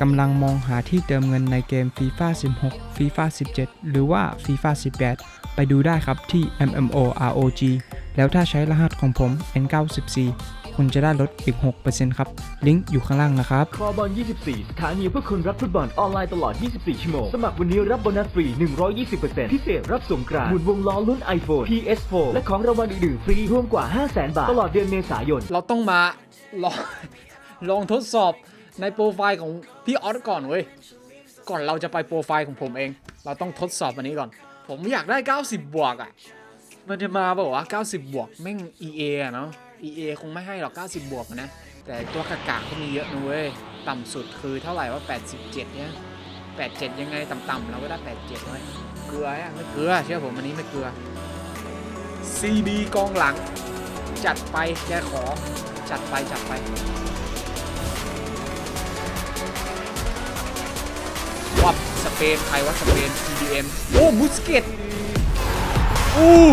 กำลังมองหาที่เติมเงินในเกม FIFA 16 FIFA 17 หรือว่า FIFA 18 ไปดูได้ครับที่ MMOROG แล้วถ้าใช้รหัสของผม N94 คุณจะได้ลดอีก 6%ครับ ลิงก์อยู่ข้างล่างนะครับ คอบอล 24 สถานีเพื่อคนรักฟุตบอลออนไลน์ตลอด 24 ชั่วโมง สมัครวันนี้รับโบนัสฟรี 120%พิเศษรับสงกรานต์หมุนวงล้อลุ้น iPhone PS4 และของรางวัลอื่นๆฟรีรวมกว่า 500,000 บาท ตลอดเดือนเมษายน เราต้องมาลองลองทดสอบ ในโปรไฟล์ของพี่ออสก่อนเว้ย ก่อนเราจะไปโปรไฟล์ของผมเอง เราต้องทดสอบอันนี้ก่อน ผมอยากได้ 90 บวกอะ่ะ มันจะมาบอกว่า90 บวกแม่ง EA อะเนาะ EA คงไม่ให้หรอก 90 บวกนะ แต่ตัวกากาก็มีเยอะนะเว้ย ต่ำสุดคือเท่าไหร่ว่า 87 เนี่ย 87 ยังไงต่ำๆเราก็ได้ 87ไว้เกลืออะไม่เกลือเชื่อผมอันนี้ไม่เกลือ CB กองหลัง จัดไปแกขอ จัดไปจัดไป สเปนใครวะสเปน TDM โอ้บุสเกตอู้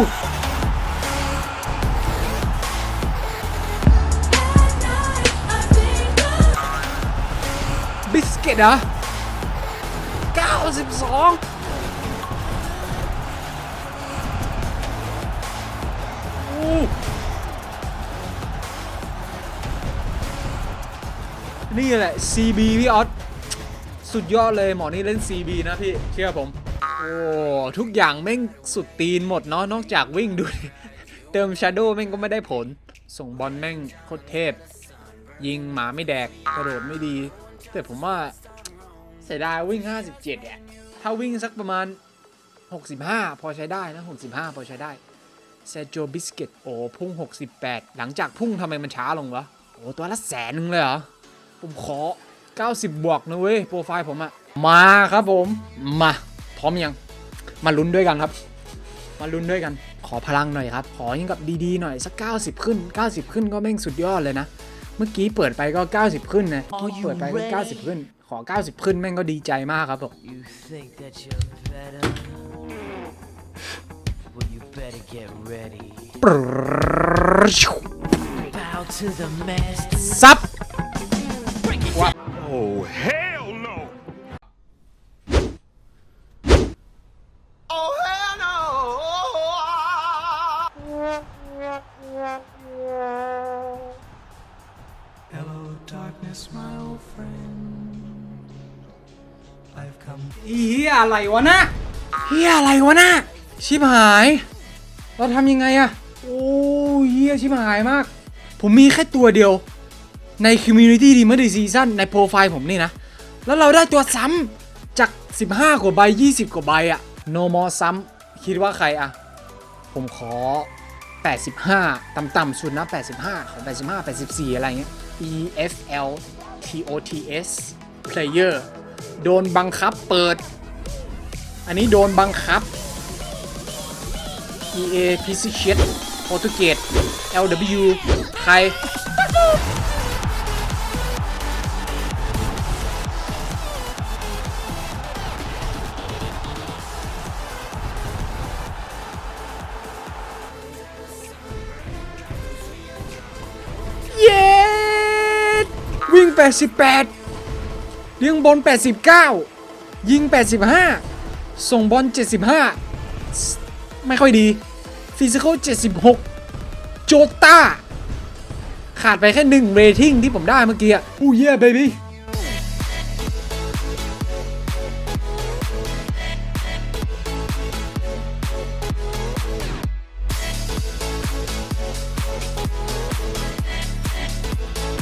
บิสเกตเหรอ92อู้นี่แหละ CB พี่ออส สุดยอดเลยหมอนี่เล่น CB นะพี่ เชื่อผม โอ้ทุกอย่างแม่งสุดตีนหมดเนาะนอกจากวิ่งดูดิเติม Shadow แม่งก็ไม่ได้ผล ส่งบอลแม่งโคตรเทพ ยิงหมาไม่แดกกระโดดไม่ดี แต่ผมว่าเสียดายวิ่ง 57เนี่ยถ้าวิ่งสักประมาณ 65 พอใช้ได้นะ 65 พอใช้ได้เซโจบิสเกตโอ้พุ่ง 68 หลังจากพุ่งทำไมมันช้าลงวะ โอ้ตัวละแสนหนึงเลยเหรอ ผมขอ 90 บวกนะเว้ยโปรไฟล์ผมอะมาครับผมมาพร้อมยัง มาลุ้นด้วยกันครับ มาลุ้นด้วยกัน ขอพลังหน่อยครับ ขอยิ่งกับดีๆหน่อยสัก 90 ขึ้น 90 ขึ้นก็แม่งสุดยอดเลยนะ เมื่อกี้เปิดไปก็ 90 ขึ้นนะเมื่อกี้เปิดไปก็ 90 ขึ้น ขอ 90 ขึ้นแม่งก็ดีใจมากครับผม You think อีเฮียอะไรวะนะเฮียอะไรวะนะชิบหาย เราทำยังไงอะโอ้เฮียชิบหายมาก ผมมีแค่ตัวเดียว ใน Community d e m o n Season ในโปรไฟล์ผมนี่นะ แล้วเราได้ตัวซ้ำจาก 15 กว่าใบ 20 กว่าใบอะ No more ซ้ำคิดว่าใครอะผมขอ 85 ต่ำๆสุดนะ 85 ของ85 84 อะไรเงี้ย EFL TOTS Player โดนบังคับเปิด อันนี้โดนบังคับ EA p c c h e t โปรตุเกส LW ไทยเย้วิ่ง 88 เลี้ยงบอล89 ยิง 85 ส่งบอล 75 ไม่ค่อยดีฟิสิกอล76 โจต้า ขาดไปแค่หนึ่งเรทิ้งที่ผมได้เมื่อกี้อะอู้เย่เบบี้